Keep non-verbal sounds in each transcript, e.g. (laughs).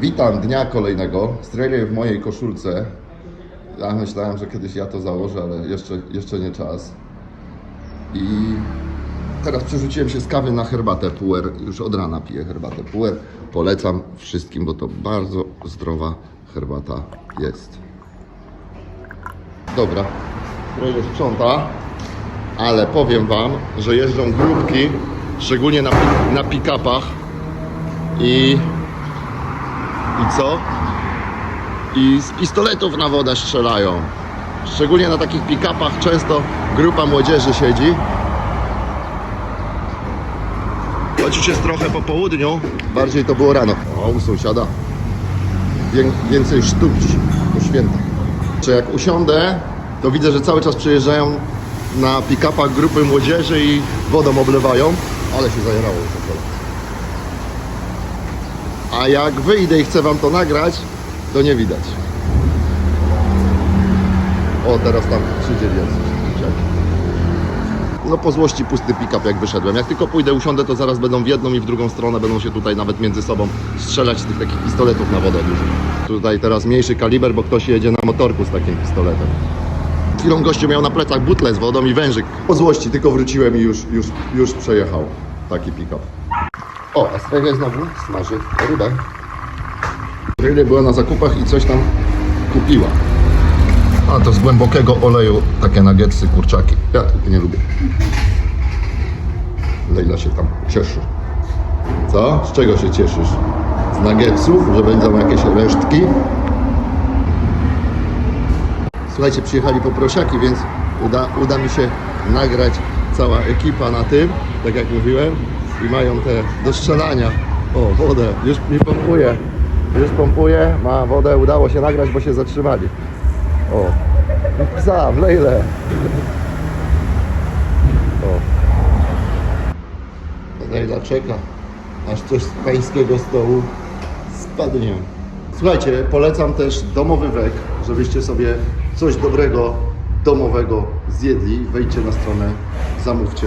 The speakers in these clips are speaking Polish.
Witam dnia kolejnego. Strelię w mojej koszulce. Ja myślałem, że kiedyś ja to założę, ale jeszcze, jeszcze nie czas. I teraz przerzuciłem się z kawy na herbatę puer. Już od rana piję herbatę puer. Polecam wszystkim, bo to bardzo zdrowa herbata jest. Dobra, trochę sprząta, ale powiem Wam, że jeżdżą grupki, szczególnie na, na pick-upach i i co? I z pistoletów na wodę strzelają. Szczególnie na takich pick-upach często grupa młodzieży siedzi. Choć już jest trochę po południu, bardziej to było rano. O, u sąsiada Wię- więcej sztuk po świętach. Czy jak usiądę, to widzę, że cały czas przyjeżdżają na pick-upach grupy młodzieży i wodą oblewają, ale się zajerało. A jak wyjdę i chcę wam to nagrać, to nie widać. O, teraz tam przyjdzie więcej. No po złości pusty pick-up jak wyszedłem. Jak tylko pójdę, usiądę, to zaraz będą w jedną i w drugą stronę, będą się tutaj nawet między sobą strzelać z tych takich pistoletów na wodę dużo. Tutaj teraz mniejszy kaliber, bo ktoś jedzie na motorku z takim pistoletem. Chwilą gościu miał na plecach butlę z wodą i wężyk. Po złości tylko wróciłem i już, już, już przejechał taki pick-up. O, a Strega znowu smaży rybę. Ryby była na zakupach i coś tam kupiła. A to z głębokiego oleju takie nuggetsy, kurczaki. Ja tego nie lubię. Leila się tam cieszy. Co? Z czego się cieszysz? Z nuggetsów, że będą jakieś resztki? Słuchajcie, przyjechali po prosiaki, więc uda, uda mi się nagrać cała ekipa na tym, tak jak mówiłem. I mają te do strzelania. O, wodę, już mi pompuje. Już pompuje, ma wodę, udało się nagrać, bo się zatrzymali. O, psa, w lejle. O. Lejla czeka, aż coś z pańskiego stołu spadnie. Słuchajcie, polecam też domowy wek, żebyście sobie coś dobrego, domowego zjedli. Wejdźcie na stronę, zamówcie.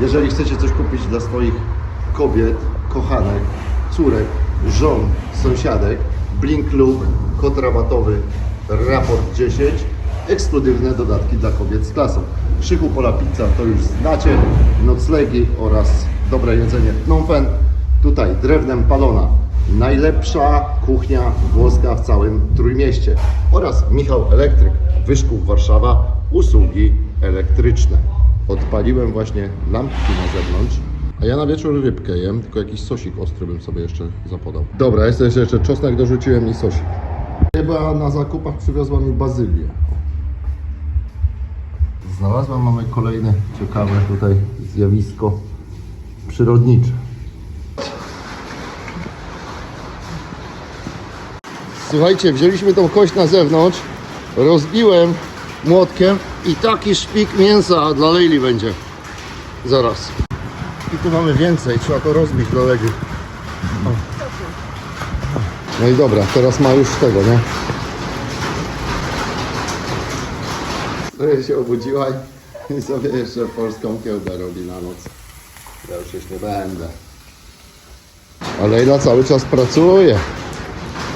Jeżeli chcecie coś kupić dla swoich kobiet, kochanek, córek, żon, sąsiadek, Blink Lub, kod rabatowy, raport 10, ekskluzywne dodatki dla kobiet z klasą. Krzychu Pola Pizza to już znacie, noclegi oraz dobre jedzenie w. Tutaj drewnem palona. Najlepsza kuchnia włoska w całym Trójmieście. Oraz Michał Elektryk, Wyszków Warszawa, usługi elektryczne. Odpaliłem właśnie lampki na zewnątrz, a ja na wieczór rybkę jem, tylko jakiś sosik ostry bym sobie jeszcze zapodał. Dobra, jest jeszcze, jeszcze czosnek dorzuciłem i sosik. Chyba na zakupach przywiozła mi bazylię. Znalazłam, mamy kolejne ciekawe tutaj zjawisko przyrodnicze. Słuchajcie, wzięliśmy tą kość na zewnątrz, rozbiłem młotkiem i taki szpik mięsa dla Lejli będzie. Zaraz. I tu mamy więcej, trzeba to rozbić dla Legi. No i dobra, teraz ma już tego, nie? Leja się obudziła i- sobie jeszcze polską kiełbę robi na noc. Ja już jeść nie będę. A Lejla cały czas pracuje.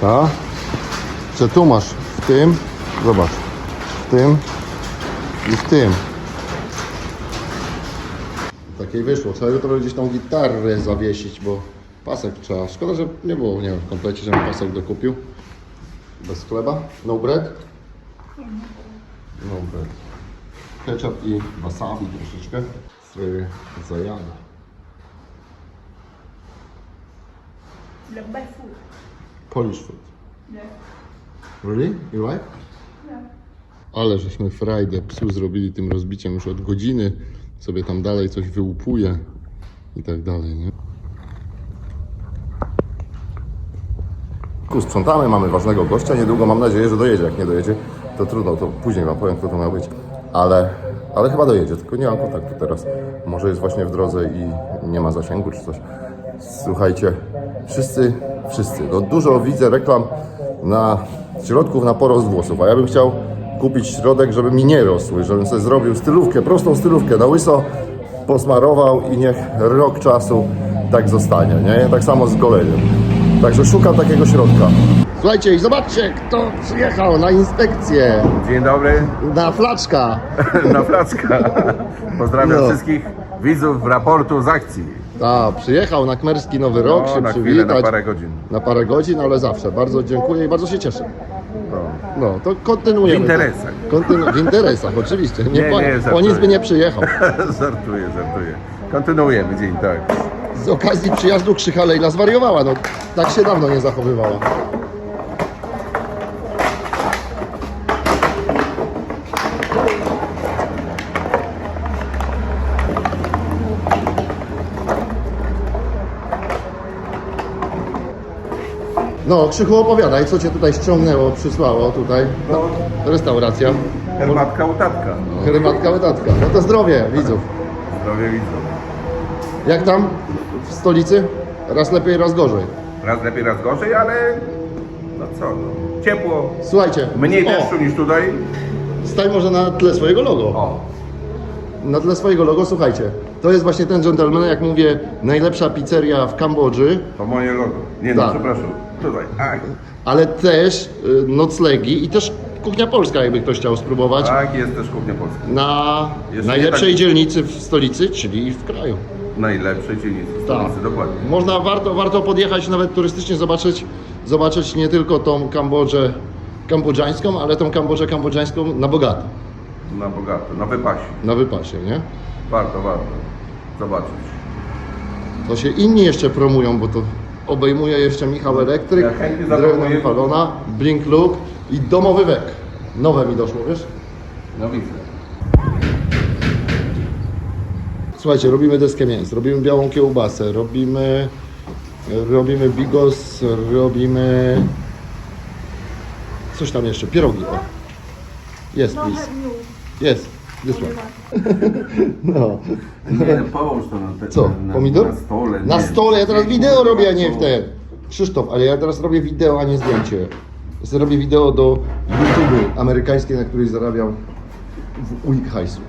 Tak? Że tu masz w tym, zobacz, w tym i w tym. Takiej wyszło. Trzeba jutro gdzieś tą gitarę zawiesić, bo pasek trzeba. Szkoda, że nie było, nie wiem, w komplecie, żebym pasek dokupił. Bez chleba. No bread? No bread. Ketchup i wasabi troszeczkę. Sobie zajadę. By food. Polish food. Yeah. Really? You like? Yeah. Ale żeśmy frajdę psu zrobili tym rozbiciem już od godziny. Sobie tam dalej coś wyłupuje i tak dalej, nie? Tu sprzątamy, mamy ważnego gościa. Niedługo mam nadzieję, że dojedzie. Jak nie dojedzie, to trudno, to później wam powiem, kto to miał być. Ale, ale chyba dojedzie, tylko nie mam kontaktu teraz. Może jest właśnie w drodze i nie ma zasięgu czy coś. Słuchajcie, wszyscy, wszyscy, no dużo widzę reklam na środków na porost włosów, a ja bym chciał kupić środek, żeby mi nie rosły, żebym sobie zrobił stylówkę, prostą stylówkę na łyso, posmarował i niech rok czasu tak zostanie, nie? Tak samo z goleniem. Także szukam takiego środka. Słuchajcie i zobaczcie, kto przyjechał na inspekcję. Dzień dobry, Na flaczka. (laughs) na Flaczka. Pozdrawiam No. wszystkich widzów raportu z akcji. A, przyjechał na Kmerski Nowy Rok No, się na chwilę, przywitać. na parę godzin. Na parę godzin, ale zawsze. Bardzo dziękuję i bardzo się cieszę. No. To kontynuujemy. W interesach. Kontynu- w interesach, oczywiście. Nie, Nie, po, nie, po żartuję. nic by nie przyjechał. (laughs) żartuję, żartuję. Kontynuujemy dzień, tak. Z okazji przyjazdu Krzycha Lejla zwariowała. No, tak się dawno nie zachowywała. No, Krzychu opowiadaj, co cię tutaj ściągnęło, przysłało tutaj. No. Restauracja. Herbatka u tatka. Herbatka łydatka. No to zdrowie widzów. Zdrowie widzów. Jak tam w stolicy? Raz lepiej, raz gorzej. Raz lepiej, raz gorzej, ale no co no. Ciepło, Słuchajcie. mniej o, deszczu niż tutaj. Stań może na tle swojego logo. O, Na tle swojego logo, słuchajcie. To jest właśnie ten gentleman, jak mówię, najlepsza pizzeria w Kambodży, to moje logo. Nie no, Tak. przepraszam. Tutaj. Aj. ale też y, noclegi i też kuchnia polska, jakby ktoś chciał spróbować. Tak, jest też kuchnia polska. Na Jeszcze najlepszej nie tak- dzielnicy w stolicy, czyli w kraju. Najlepszej dzielnicy w Tak. stolicy, dokładnie. Można, warto, warto podjechać nawet turystycznie, zobaczyć, zobaczyć nie tylko tą Kambodżę kambodżańską, ale tą Kambodżę kambodżańską na bogato, Na bogato, na wypasie. na wypasie, nie? Warto, warto. Zobaczyć. To się inni jeszcze promują, bo to obejmuje jeszcze Michał Elektryk, Ja chętnie drewno Blink Look i domowy wek. Nowe mi doszło, wiesz? No widzę. Słuchajcie, robimy deskę mięs, robimy białą kiełbasę, robimy, robimy bigos, robimy coś tam jeszcze, pierogi. O. Jest, please. Jest, one. (laughs) No. Nie, połóż to na te, Co, na, pomidor? Na stole. Na nie. stole, ja teraz Nie, wideo kurwa, robię, a nie to- w ten. Krzysztof, ale ja teraz robię wideo, a nie zdjęcie. Ja sobie robię wideo do YouTube amerykańskiej, na której zarabiam w unik hajsu.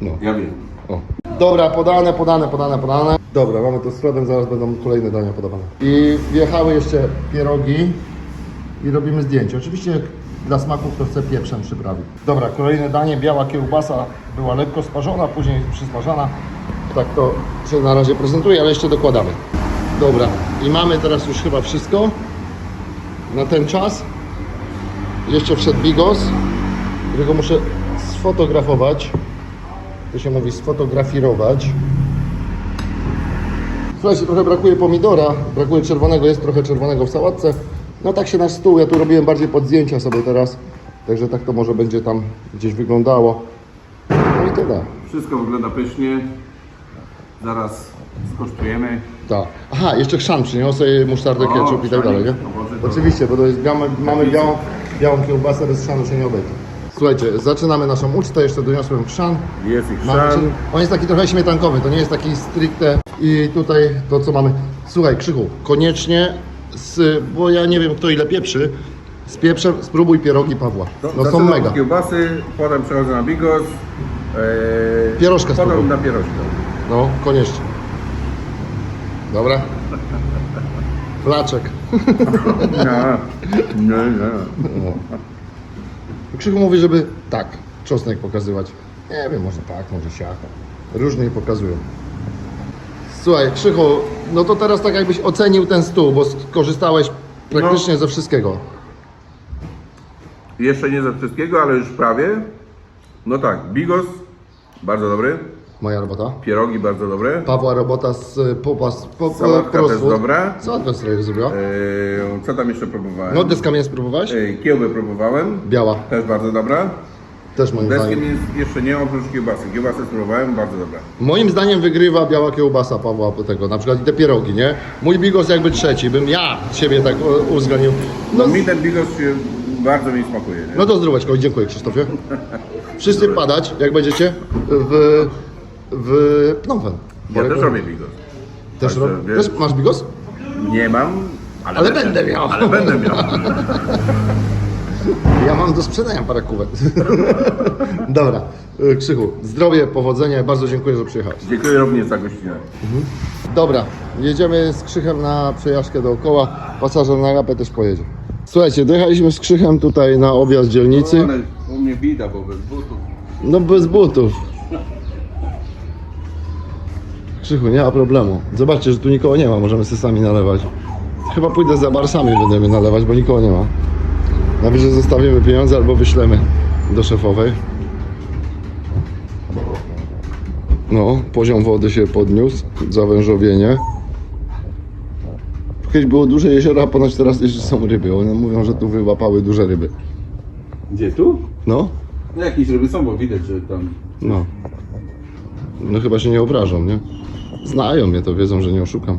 No. Ja wiem. O. Dobra, podane, podane, podane, podane. Dobra, mamy to z Fredem, zaraz będą kolejne dania podawane. I wjechały jeszcze pierogi i robimy zdjęcie. Oczywiście dla smaku kto chce pieprzem przyprawić. Dobra, kolejne danie, biała kiełbasa była lekko sparzona, później przysmażana. Tak to się na razie prezentuje, ale jeszcze dokładamy. Dobra, i mamy teraz już chyba wszystko na ten czas. Jeszcze wszedł bigos, którego muszę sfotografować. To się mówi sfotografirować. Słuchajcie, trochę brakuje pomidora, brakuje czerwonego, jest trochę czerwonego w sałatce. No tak się nasz stół, ja tu robiłem bardziej pod zdjęcia sobie teraz, także tak to może będzie tam gdzieś wyglądało. No i tyle. Wszystko wygląda pysznie. Zaraz skosztujemy. Tak. Aha, jeszcze chrzan przyniosę, musztardę, ketchup i tak dalej, nie? No to- Oczywiście, bo to jest, mamy, mamy białą, białą kiełbasę, bez chrzanu się nie obejdzie. Słuchajcie, zaczynamy naszą ucztę, jeszcze doniosłem chrzan. Jest ich Mamy, szan. czyli on jest taki trochę śmietankowy, to nie jest taki stricte i tutaj to co mamy. Słuchaj Krzychu, koniecznie, z, bo ja nie wiem kto ile pieprzy, z pieprzem spróbuj pierogi Pawła. No są Zaczynam mega. kiełbasy, potem przechodzę na bigos. Ee, Pierożka Potem spróbuj. na pierożkę. No, koniecznie. Dobra. Flaczek. (laughs) No, no, no. Krzychu mówi, żeby tak, czosnek pokazywać. Nie wiem, może tak, może siak. Różnie pokazują. Słuchaj, Krzychu, no to teraz tak jakbyś ocenił ten stół, bo skorzystałeś praktycznie No. ze wszystkiego. Jeszcze nie ze wszystkiego, ale już prawie. No tak, bigos, bardzo dobry. Moja robota. Pierogi bardzo dobre. Pawła robota z y, Popa z po, Sałatka też Crossfood. dobra. Co Adwestra zrobiła? Eee, co tam jeszcze próbowałem? No, deska mięs próbowałeś? Eee, kiełbę próbowałem. Biała. Też bardzo dobra. Też moim zdaniem. mięs jeszcze nie oprócz kiełbasy. Kiełbasę spróbowałem, bardzo dobra. Moim zdaniem wygrywa biała kiełbasa Pawła tego, na przykład i te pierogi, nie? Mój bigos jakby trzeci, bym ja siebie tak u- uwzględnił. No, No mi ten bigos się bardzo mi smakuje. Nie? no to zdróweczko i dziękuję Krzysztofie. Wszyscy padać, jak będziecie, w, w Pnompen. ja też robię bigos. Też, rob... wiesz- też masz bigos? Nie mam, ale, Ale będę miał. Ale będę miał. (laughs) Ja mam do sprzedania parę kuwet. (laughs) Dobra, y, Krzychu, zdrowie, powodzenia, bardzo dziękuję, że przyjechałeś. Dziękuję również za gościnę. Dobra, Jedziemy z Krzychem na przejażdżkę dookoła. Pasażer na rapę też pojedzie. Słuchajcie, dojechaliśmy z Krzychem tutaj na objazd dzielnicy. No, ale u mnie bida, bo bez butów. No bez butów. Krzychu, nie ma problemu. Zobaczcie, że tu nikogo nie ma, możemy sobie sami nalewać. Chyba pójdę za barsami, będziemy nalewać, bo nikogo nie ma. Najwyżej zostawimy pieniądze albo wyślemy do szefowej. No, poziom wody się podniósł, zawężowienie. Kiedyś było duże jezioro, a ponoć teraz jeszcze są ryby. One mówią, że tu wyłapały duże ryby. Gdzie tu? No, No jakieś ryby są, bo widać, że tam... No. No chyba się nie obrażą, nie? Znają mnie to, wiedzą, że nie oszukam.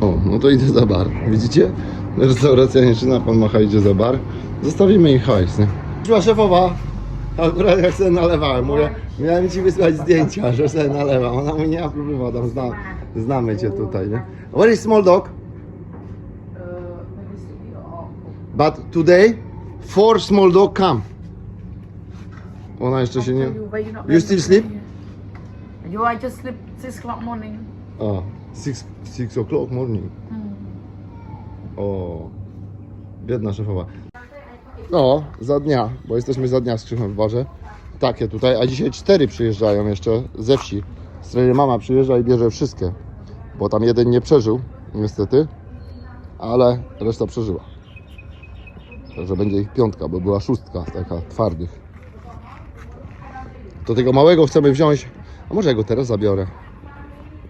O, no to idę za bar. Widzicie? Restauracja Niczyna, pan Macha idzie za bar. Zostawimy ich hajs, nie? Była szefowa. Akurat jak sobie nalewałem, mówię, miałem ci wysłać zdjęcia, że sobie nalewam. Ona mówi, nie ma problemu, tam zna, znamy cię tutaj, nie? Where is small dog? But today, four small dog come. Ona jeszcze się nie... You still sleep? You, I just sleep six o'clock morning. Six, six o'clock morning. O, biedna szefowa. No, za dnia, bo jesteśmy za dnia z Krzychem w barze. Takie tutaj, a dzisiaj cztery przyjeżdżają jeszcze ze wsi. Z której mama przyjeżdża i bierze wszystkie. Bo tam jeden nie przeżył, niestety, ale reszta przeżyła. Także będzie ich piątka, bo była szóstka taka twardych. To tego małego chcemy wziąć, a może ja go teraz zabiorę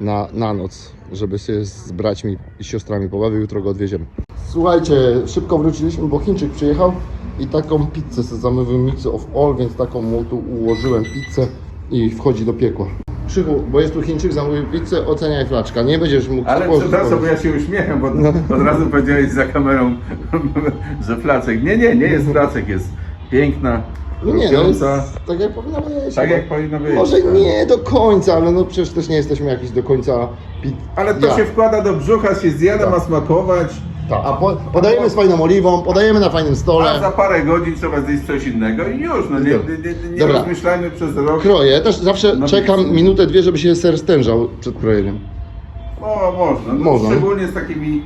na, na noc, żeby się z braćmi i siostrami pobawił, jutro go odwieziemy. Słuchajcie, szybko wróciliśmy, bo Chińczyk przyjechał i taką pizzę sobie zamówił Mix of All, więc taką mu tu ułożyłem pizzę i wchodzi do piekła. Krzychu, bo jest tu Chińczyk, zamówił pizzę, oceniaj flaczka, nie będziesz mógł Ale przepraszam, bo ja się uśmiecham, bo od razu powiedziałeś za kamerą, (laughs) że placek. Nie, nie, nie jest (laughs) placek, jest piękna, No nie, no jest tak jak powinno być. Tak no. jak powinno być, Może tak. nie do końca, ale no przecież też nie jesteśmy jakiś do końca pit. Ale to ja. się wkłada do brzucha, się zjada, Tak. ma smakować. Tak, a po, podajemy z fajną oliwą, podajemy na fajnym stole. A za parę godzin trzeba zjeść coś innego i już, no nie, nie, nie, nie Dobra. rozmyślajmy przez rok. Kroję, też zawsze No czekam więc- minutę, dwie, żeby się ser stężał przed krojeniem. O, można, no, Można. szczególnie z takimi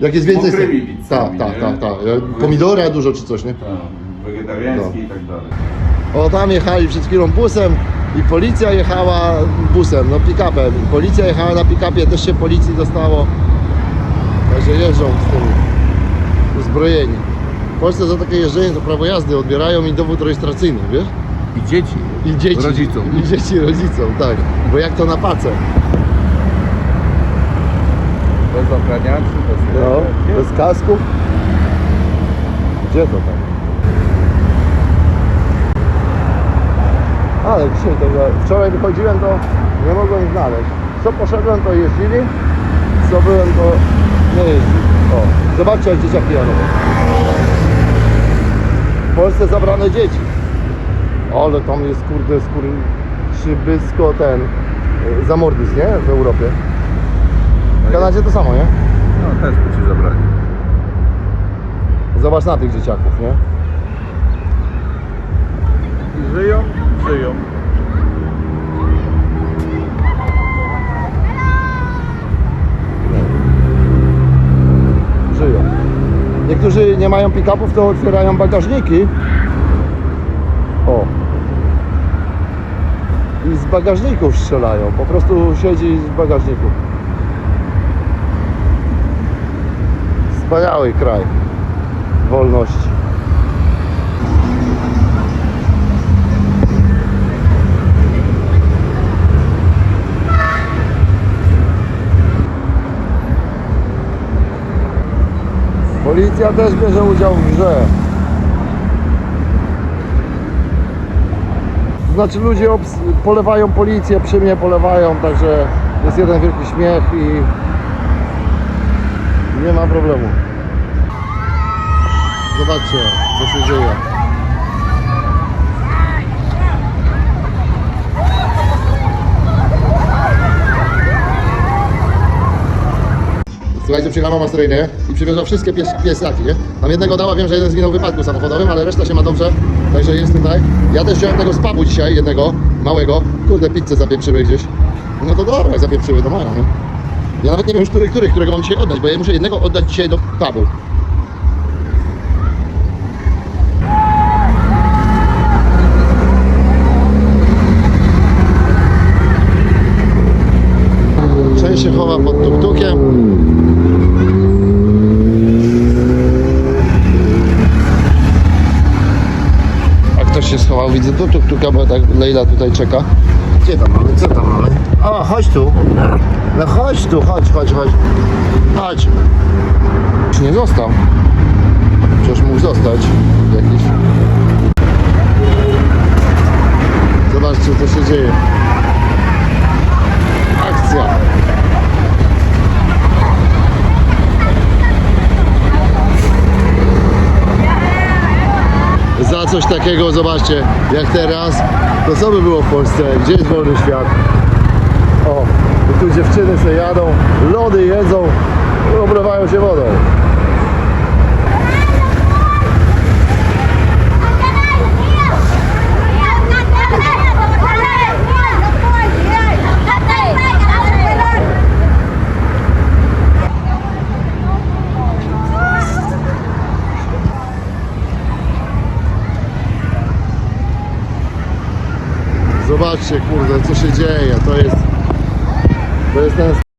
Jak jest więcej Mokrymi pizzami, Tak, tak, nie? tak, tak. Pomidora dużo czy coś, nie? Tam, wegetariańskie i tak dalej. O, tam jechali przed chwilą busem i policja jechała busem, no pick-upem. Policja jechała na pick-upie, też się policji dostało. Także jeżdżą z tym uzbrojeni. W Polsce za takie jeżdżenie to prawo jazdy odbierają i dowód rejestracyjny, wiesz? I dzieci. I dzieci. Rodzicom. I dzieci rodzicom, tak. Bo jak to na pace. Bez ochraniaczy, bez... No, bez kasków. Gdzie to tam? Ale dzisiaj ja, wczoraj wychodziłem to nie mogłem ich znaleźć. Co poszedłem to jeździli, co byłem to nie jeździli. O, zobaczcie jak dzieciaki jadą. W Polsce zabrane dzieci. Ale tam jest kurde skór szybysko ten y, zamordyzm, nie? W Europie. W Kanadzie to samo, nie? No też by ci zabrali. Zobacz na tych dzieciaków, nie? Żyją? Żyją. Żyją. Niektórzy nie mają pick-upów, to otwierają bagażniki. O. I z bagażników strzelają. Po prostu siedzi z bagażników. Wspaniały kraj wolności. Policja też bierze udział w grze. Znaczy ludzie polewają policję, przy mnie polewają, także jest jeden wielki śmiech i nie ma problemu. Zobaczcie, co się dzieje. Słuchajcie, przyjechała mama z Rejny i przywiozła wszystkie pies, piesaki, nie? Tam jednego dała, wiem, że jeden zginął w wypadku samochodowym, ale reszta się ma dobrze, także jest tutaj. Ja też wziąłem tego z pubu dzisiaj, jednego, małego. Kurde, pizzę zapieprzyły gdzieś. No to dobra, jak zapieprzyły, to mają, nie? Ja nawet nie wiem już, który, który, którego mam dzisiaj oddać, bo ja muszę jednego oddać dzisiaj do. Część się chowa pod tuktukiem. A ktoś się schował, widzę tu tuktuka, bo tak Leila tutaj czeka. Gdzie tam mamy? Co tam mamy? O, chodź tu. No chodź tu, chodź, chodź, chodź. Chodź. Już nie został. Przecież mógł zostać jakiś. Zobaczcie, co się dzieje. Akcja. Za coś takiego, zobaczcie, jak teraz, to co by było w Polsce? Gdzie jest wolny świat? O, tu dziewczyny sobie jadą, lody jedzą, oblewają się wodą. Zobaczcie, kurde, co się dzieje. To jest. To jest ten.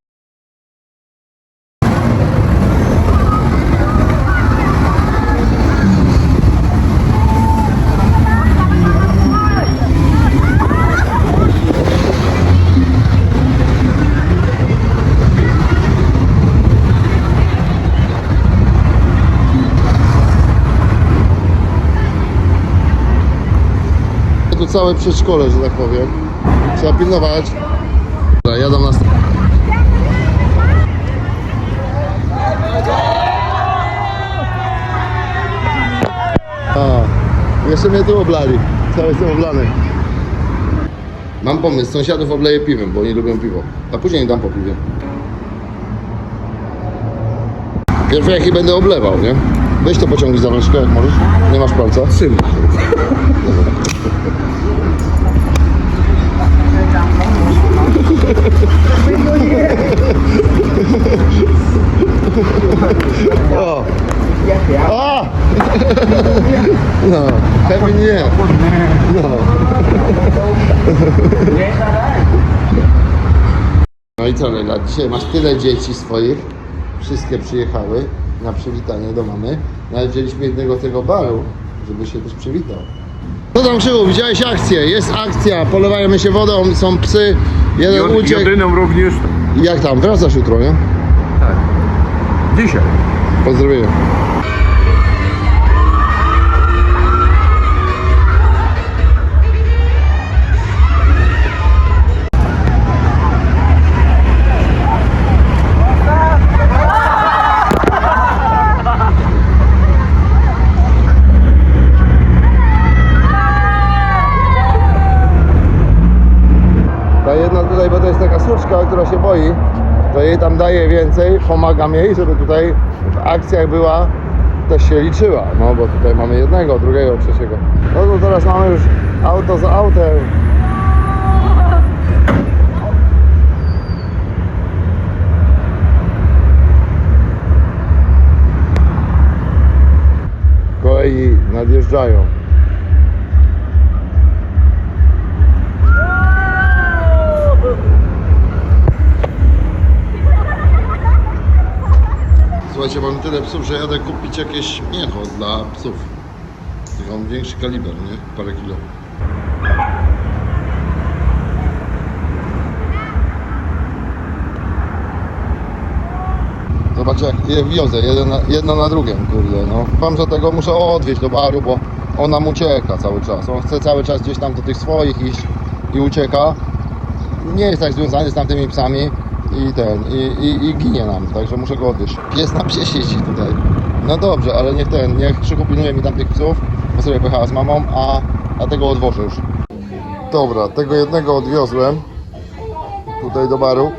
Całe przedszkole, że tak powiem. Trzeba pilnować. Dobra, jadą nas. A, jeszcze mnie tu oblali. Cały jestem oblany. Mam pomysł, sąsiadów obleję piwem, bo oni lubią piwo. A później im dam po piwie. Pierwszy jak będę oblewał, nie? Weź to pociągnij za rączkę, jak możesz. Nie masz palca? Syn. O! A! No, happy nie. No. No i co Lela, dzisiaj masz tyle dzieci swoich, wszystkie przyjechały na przywitanie do mamy. Nawet wzięliśmy jednego tego baru, żeby się też przywitał. No tam Krzywu, widziałeś akcję, jest akcja, polewajmy się wodą, są psy, jeden Jod, uciekł. jodyną również. Jak tam, wracasz jutro, nie? Tak. Dzisiaj. Pozdrowienia. Się boi, to jej tam daje więcej, pomagam jej, żeby tutaj w akcjach była, też się liczyła, no bo tutaj mamy jednego, drugiego, trzeciego. No to teraz mamy już auto za autem. Kolei nadjeżdżają. Mam tyle psów, że jadę kupić jakieś mięcho dla psów. Tylko on większy kaliber, nie? Parę kilo. Zobaczcie jak je wiozę, jeden na, jedno na drugim, kurde, no. Powiem, że tego muszę odwieźć do baru, bo on nam ucieka cały czas. On chce cały czas gdzieś tam do tych swoich iść i ucieka. Nie jest tak związany z tamtymi psami i ten, i, i, i ginie nam, także muszę go odwieźć. Pies na psie siedzi tutaj. No dobrze, ale niech ten, niech Krzychu pilnuje mi tam tych psów, bo sobie pojechała z mamą, a, a tego odwożę już. Dobra, tego jednego odwiozłem tutaj do baru.